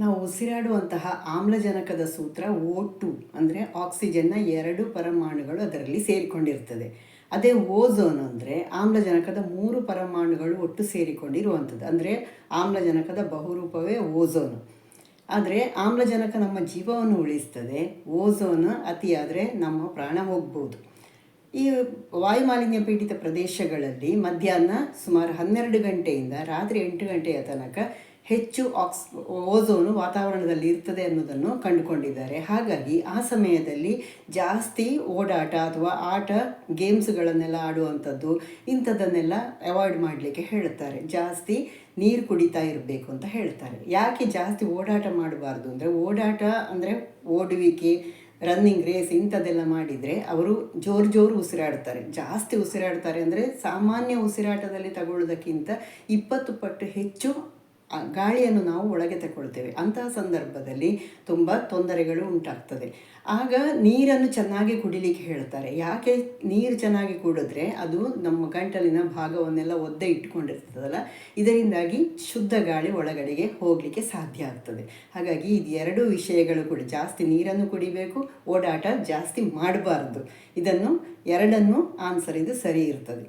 ನಾವು ಉಸಿರಾಡುವಂತಹ ಆಮ್ಲಜನಕದ ಸೂತ್ರ ಓ ಟು, ಅಂದರೆ ಆಕ್ಸಿಜನ್ನ ಎರಡು ಪರಮಾಣುಗಳು ಅದರಲ್ಲಿ ಸೇರಿಕೊಂಡಿರ್ತದೆ. ಅದೇ ಓಝೋನ್ ಅಂದರೆ ಆಮ್ಲಜನಕದ ಮೂರು ಪರಮಾಣುಗಳು ಒಟ್ಟು ಸೇರಿಕೊಂಡಿರುವಂಥದ್ದು, ಅಂದರೆ ಆಮ್ಲಜನಕದ ಬಹುರೂಪವೇ ಓಝೋನು. ಆದರೆ ಆಮ್ಲಜನಕ ನಮ್ಮ ಜೀವವನ್ನು ಉಳಿಸ್ತದೆ, ಓಝೋನ್ ಅತಿಯಾದರೆ ನಮ್ಮ ಪ್ರಾಣ ಹೋಗ್ಬೋದು. ಈ ವಾಯುಮಾಲಿನ್ಯ ಪೀಡಿತ ಪ್ರದೇಶಗಳಲ್ಲಿ ಮಧ್ಯಾಹ್ನ ಸುಮಾರು ಹನ್ನೆರಡು ಗಂಟೆಯಿಂದ ರಾತ್ರಿ ಎಂಟು ಗಂಟೆಯ ತನಕ ಹೆಚ್ಚು ಆಕ್ಸ್ ಓಝೋನು ವಾತಾವರಣದಲ್ಲಿ ಇರ್ತದೆ ಅನ್ನೋದನ್ನು ಕಂಡುಕೊಂಡಿದ್ದಾರೆ. ಹಾಗಾಗಿ ಆ ಸಮಯದಲ್ಲಿ ಜಾಸ್ತಿ ಓಡಾಟ ಅಥವಾ ಆಟ ಗೇಮ್ಸ್ಗಳನ್ನೆಲ್ಲ ಆಡುವಂಥದ್ದು ಇಂಥದ್ದನ್ನೆಲ್ಲ ಅವಾಯ್ಡ್ ಮಾಡಲಿಕ್ಕೆ ಹೇಳುತ್ತಾರೆ. ಜಾಸ್ತಿ ನೀರು ಕುಡಿತಾ ಇರಬೇಕು ಅಂತ ಹೇಳ್ತಾರೆ ಯಾಕೆ ಜಾಸ್ತಿ ಓಡಾಟ ಮಾಡಬಾರ್ದು ಅಂದರೆ ಓಡಾಟ ಅಂದರೆ ಓಡುವಿಕೆ ರನ್ನಿಂಗ್ ರೇಸ್ ಇಂಥದ್ದೆಲ್ಲ ಮಾಡಿದರೆ ಅವರು ಜೋರು ಜೋರು ಉಸಿರಾಡ್ತಾರೆ. ಜಾಸ್ತಿ ಉಸಿರಾಡ್ತಾರೆ ಅಂದರೆ ಸಾಮಾನ್ಯ ಉಸಿರಾಟದಲ್ಲಿ ತಗೊಳ್ಳೋದಕ್ಕಿಂತ ಇಪ್ಪತ್ತು ಪಟ್ಟು ಹೆಚ್ಚು ಗಾಳಿಯನ್ನು ನಾವು ಒಳಗೆ ತಗೊಳ್ತೇವೆ. ಅಂತಹ ಸಂದರ್ಭದಲ್ಲಿ ತುಂಬ ತೊಂದರೆಗಳು ಉಂಟಾಗ್ತದೆ. ಆಗ ನೀರನ್ನು ಚೆನ್ನಾಗಿ ಕುಡಿಲಿಕ್ಕೆ ಹೇಳ್ತಾರೆ. ಯಾಕೆ ನೀರು ಚೆನ್ನಾಗಿ ಕುಡಿದ್ರೆ ಅದು ನಮ್ಮ ಗಂಟಲಿನ ಭಾಗವನ್ನೆಲ್ಲ ಒದ್ದೆ ಇಟ್ಕೊಂಡಿರ್ತದಲ್ಲ, ಇದರಿಂದಾಗಿ ಶುದ್ಧ ಗಾಳಿ ಒಳಗಡೆಗೆ ಹೋಗಲಿಕ್ಕೆ ಸಾಧ್ಯ ಆಗ್ತದೆ. ಹಾಗಾಗಿ ಇದು ಎರಡು ವಿಷಯಗಳು ಕೂಡ. ಜಾಸ್ತಿ ನೀರನ್ನು ಕುಡಿಬೇಕು, ಓಡಾಟ ಜಾಸ್ತಿ ಮಾಡಬಾರ್ದು. ಇದನ್ನು ಎರಡನ್ನೂ ಆನ್ಸರ್ ಇದು ಸರಿ ಇರ್ತದೆ.